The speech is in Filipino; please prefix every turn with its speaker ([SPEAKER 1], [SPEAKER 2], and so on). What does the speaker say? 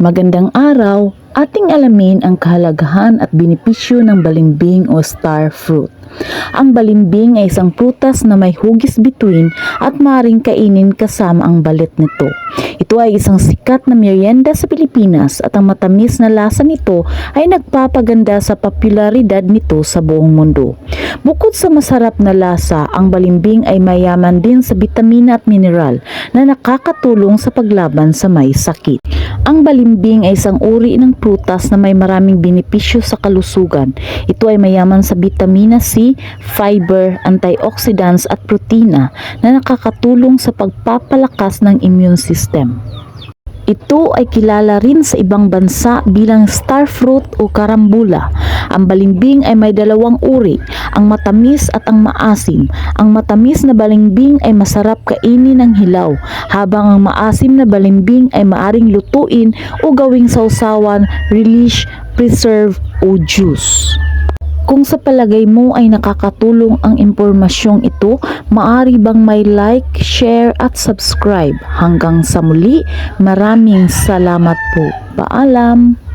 [SPEAKER 1] Magandang araw! Ating alamin ang kahalagahan at benepisyo ng balimbing o star fruit. Ang balimbing ay isang prutas na may hugis bituin at maring kainin kasama ang balit nito. Ito ay isang sikat na merienda sa Pilipinas at ang matamis na lasa nito ay nagpapaganda sa popularidad nito sa buong mundo. Bukod sa masarap na lasa, ang balimbing ay mayaman din sa bitamina at mineral na nakakatulong sa paglaban sa may sakit. Ang balimbing ay isang uri ng prutas na may maraming benepisyo sa kalusugan. Ito ay mayaman sa vitamina C, fiber, antioxidants at protina na nakakatulong sa pagpapalakas ng immune system. Ito ay kilala rin sa ibang bansa bilang star fruit o karambula. Ang balimbing ay may dalawang uri, ang matamis at ang maasim. Ang matamis na balimbing ay masarap kainin ng hilaw, habang ang maasim na balimbing ay maaring lutuin o gawing sausawan, relish, preserve o juice. Kung sa palagay mo ay nakakatulong ang impormasyong ito, maari bang may like, share at subscribe. Hanggang sa muli, maraming salamat po. Paalam!